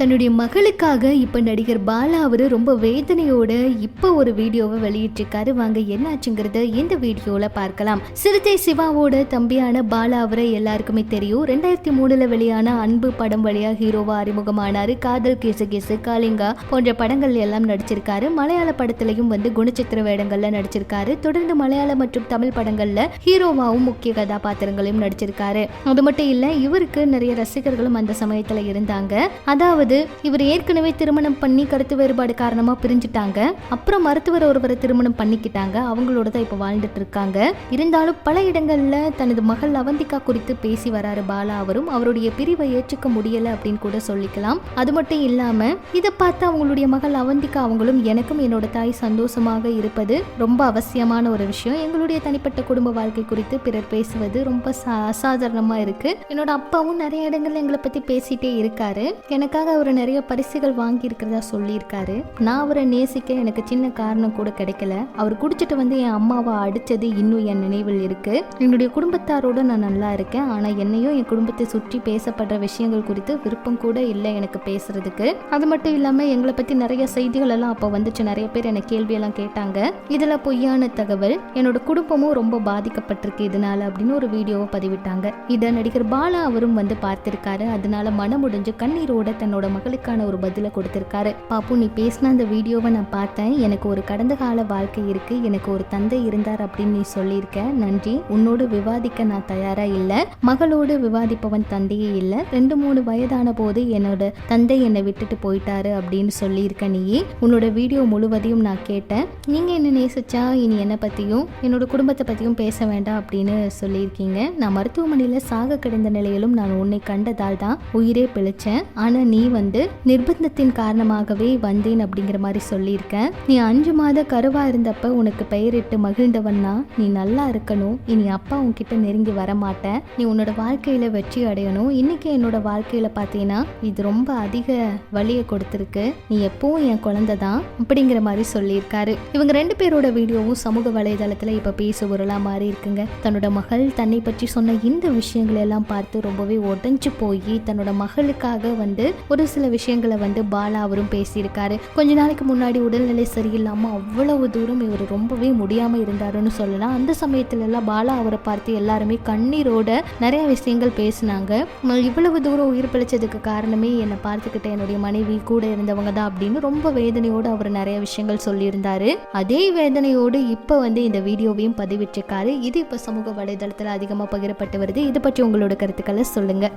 தன்னுடைய மகளுக்காக இப்போ நடிகர் பாலா அவர் ரொம்ப வேதனையோட இப்போ ஒரு வீடியோவை வெளியிட்டிருக்காரு. வாங்க என்னாச்சுங்கிறத இந்த வீடியோவில் பார்க்கலாம். சிறுத்தை சிவாவோட தம்பியான பாலா அவரை எல்லாருக்குமே தெரியும். ரெண்டாயிரத்தி மூணுல வெளியான அன்பு படம் வழியா ஹீரோவா அறிமுகமானார். காதல் கேசு கேசு காளிங்கா போன்ற படங்கள் எல்லாம் நடிச்சிருக்காரு. மலையாள படத்திலையும் வந்து குணச்சித்திர வேடங்கள்ல நடிச்சிருக்காரு. தொடர்ந்து மலையாள மற்றும் தமிழ் படங்கள்ல ஹீரோவாவும் முக்கிய கதாபாத்திரங்களையும் நடிச்சிருக்காரு. அது மட்டும் இல்லை இவருக்கு நிறைய ரசிகர்களும் அந்த சமயத்தில் இருந்தாங்க. அதாவது இவர் ஏற்கனவே திருமணம் பண்ணி கருத்து வேறுபாடு காரணமா பிரிஞ்சுட்டாங்க. அப்புறம் மருத்துவர் ஒருவரை திருமணம் பண்ணிக்கிட்டாங்க. அவங்களோட தான் இப்ப வாழ்ந்துட்டு இருக்காங்க. இருந்தாலும் பல இடங்கள்ல தனது மகள் அவந்திகா குறித்து பேசி வராரு பாலா அவரும். அவருடைய பிரிவை ஏற்றுக்க முடியல அப்படின்னு கூட சொல்லிக்கலாம். அது மட்டும் இல்லாம இதை பார்த்து அவங்களுடைய மகள் அவந்திகா அவங்களும் எனக்கும் என்னோட தாய் சந்தோஷமாக இருப்பது ரொம்ப அவசியமான ஒரு விஷயம். எங்களுடைய தனிப்பட்ட குடும்ப வாழ்க்கை குறித்து பிறர் பேசுவது ரொம்ப சா- அசாதாரணமா இருக்கு. என்னோட அப்பாவும் நிறைய இடங்கள்ல எங்களை பத்தி பேசிட்டே இருக்காரு. எனக்காக அவர் நிறைய பரிசுகள் வாங்கி இருக்கிறதா சொல்லியிருக்காரு. நான் அவரை நேசிக்க எனக்கு சின்ன காரணம் கூட கிடைக்கல. அவர் குடிச்சிட்டு வந்து என் அம்மாவை அடிச்சது இன்னும் என் நினைவில் இருக்கு. என்னுடைய குடும்பத்தாரோட நான் நல்லா இருக்கேன். ஆனா என்னையும் என் குடும்பத்தை சுற்றி பேசப்படுற விஷயங்கள் குறித்து விருப்பம் கூட இல்லை எனக்கு பேசுறதுக்கு. அது மட்டும் இல்லாம எங்களை பத்தி நிறைய செய்திகள் எல்லாம் அப்போ வந்துச்சு. நிறைய பேர் என்ன கேள்வியெல்லாம் கேட்டாங்க. இதுல பொய்யான தகவல் என்னோட குடும்பமும் ரொம்ப பாதிக்கப்பட்டிருக்கு இதனால அப்படின்னு ஒரு வீடியோவை பதிவிட்டாங்க. இதை நடிகர் பாலா அவரும் வந்து பார்த்திருக்காரு. அதனால மனமுடிஞ்சு கண்ணீரோட தன்னோட மகளுக்கான ஒரு பதிலை கொடுத்திருக்காரு. பாப்பு நீ பேசின அந்த வீடியோவை நான் பார்த்தேன். எனக்கு ஒரு கடந்த கால வாழ்க்கை இருக்கு. எனக்கு ஒரு தந்தை இருந்தார் அப்படின்னு நீ சொல்லியிருக்க. நன்றி. உன்னோடு விவாதிக்க நான் தயாரா இல்ல. மகளோடு விவாதிப்பவன் தந்தையே இல்ல. ரெண்டு மூணு வயதான போது என்னோட தந்தை என்னை விட்டுட்டு போயிட்டாரு அப்படின்னு சொல்லியிருக்க நீ உன்னோட வீடியோ முழுவதையும் நான் கேட்டேன். நீங்க என்ன நேசிச்சா? இனி என்னை பத்தியும்? என்னோட குடும்பத்தை பத்தியும் பேச வேண்டாம் அப்படின்னு சொல்லியிருக்கீங்க. நான் மருத்துவமனையில சாக கிடந்த நிலையிலும் நான் உன்னை கண்டதால் தான் உயிரே பிழைச்சேன். ஆனா நீ வந்து நிர்பந்தத்தின் காரணமாகவே வந்தேன் அப்படிங்கிற மாதிரி சொல்லியிருக்கேன். நீ அஞ்சு மாத கருவா இருந்தப்ப உனக்கு பெயரிட்டு மகிழ்ந்தவன்னா நீ நல்லா இருக்கணும். இனி அப்பா உன்கிட்ட நெருங்கி வர மாட்டேன் நீ உன்னோட வாழ்க்கையில வெற்றி அடையணும். இன்னைக்கு என்னோட வாழ்க்கையில பார்த்தீங்கன்னா இது ரொம்ப அதிக வழியை கொடுத்துருக்கு. நீ எப்பவும் என் குழந்தை தான் அப்படிங்கிற மாதிரி சொல்லியிருக்காரு. இவங்க ரெண்டு பேரோட வீடியோவும் சமூக வலைதளத்துல இப்ப பேச உருளா மாறி இருக்குங்க. தன்னோட மகள் தன்னை பற்றி சொன்ன இந்த விஷயங்களை எல்லாம் பார்த்து ரொம்பவே உடஞ்சு போய் தன்னோட மகளுக்காக வந்து ஒரு சில விஷயங்களை வந்து பாலா அவரும் பேசியிருக்காரு. கொஞ்ச நாளைக்கு முன்னாடி உடல்நிலை சரியில்லாமல் அவ்வளவு தூரம் இவர் ரொம்பவே முடியாமல் இருந்தாருன்னு சொல்லலாம். அந்த சமயத்துல எல்லாம் பாலா அவரை பார்த்து எல்லாருமே கண்ணீரோட நிறைய விஷயங்கள் பேசினாங்க. இவ்வளவு தூரம் உயிர் பிழைச்சதுக்கு காரணமே என்னை பார்த்துக்கிட்ட என்னுடைய மனைவி கூட இருந்தவங்க தான் அப்படின்னு ரொம்ப வேதனையோடு அவர் நிறைய விஷயங்கள் சொல்லியிருந்தாரு. அதே வேதனையோடு இப்போ வந்து இந்த வீடியோவையும் பதிவிட்டிருக்காரு. இது இப்போ சமூக வலைதளத்தில் அதிகமாக பகிரப்பட்டு வருது. இது பற்றி உங்களோட கருத்துக்களை சொல்லுங்கள்